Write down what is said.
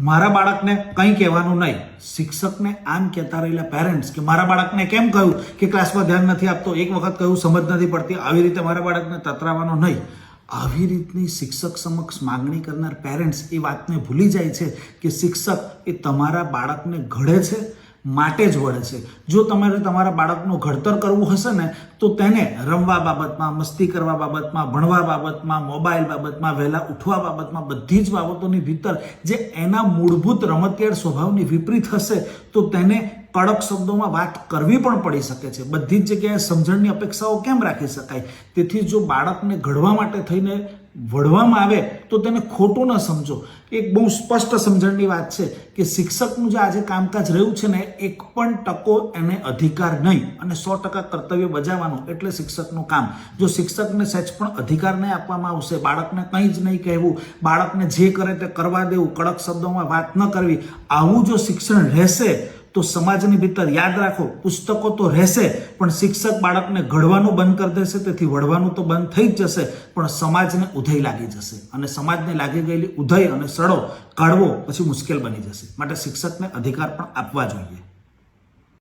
મારા બાળકને કંઈ કહેવાનું નહીં. શિક્ષકને આમ કહેતા રહેલા પેરેન્ટ્સ કે મારા બાળકને કેમ કહ્યું કે ક્લાસમાં ધ્યાન નથી આપતો? એક વખત કહ્યું, સમજ નથી પડતી. આવી રીતે મારા બાળકને તતરાવાનો નહીં. આવી રીતની શિક્ષક સમક્ષ માગણી કરનાર પેરેન્ટ્સ એ વાતને ભૂલી જાય છે કે શિક્ષક એ તમારા બાળકને ઘડે છે? માટે જ વળે છે. જો તમારે તમારા બાળકનું ઘડતર કરવું હશે ને, તો તેને રમવા બાબતમાં, મસ્તી કરવા બાબતમાં, ભણવા બાબતમાં, મોબાઈલ બાબતમાં, વહેલા ઉઠવા બાબતમાં બધી જ બાબતોની ભીતર જે એના મૂળભૂત રમતિયાળ સ્વભાવની વિપરીત હશે, તો તેને કડક શબ્દોમાં વાત કરવી પણ પડી શકે છે. બધી જ જગ્યાએ સમજણની અપેક્ષાઓ કેમ રાખી શકાય? તેથી જો બાળકને ઘડવા માટે થઈને વળવામાં આવે તો તેને ખોટું ન સમજો. એક બહુ સ્પષ્ટ સમજણની વાત છે કે શિક્ષકનું જે આજે કામકાજ રહ્યું છે ને, એક પણ ટકો એને અધિકાર નહીં અને સો ટકા કર્તવ્ય બજાવવાનું એટલે શિક્ષકનું કામ. જો શિક્ષકને સહેજ પણ અધિકાર નહીં આપવામાં આવશે, બાળકને કંઈ જ નહીં કહેવું, બાળકને જે કરે તે કરવા દેવું, કડક શબ્દોમાં વાત ન કરવી, આવું જો શિક્ષણ રહેશે તો સમાજની ભીતર યાદ રાખો, પુસ્તકો તો રહેશે, પણ શિક્ષક બાળકને ઘડવાનું બંધ કરી દેશે, તેથી વળવાનું તો બંધ થઈ જ જશે, પણ સમાજને ઉધઈ લાગી જશે. અને સમાજને લાગી ગયેલી ઉધઈ અને સડો કાઢવો પછી મુશ્કેલ બની જશે. માટે શિક્ષકને અધિકાર પણ આપવા જોઈએ.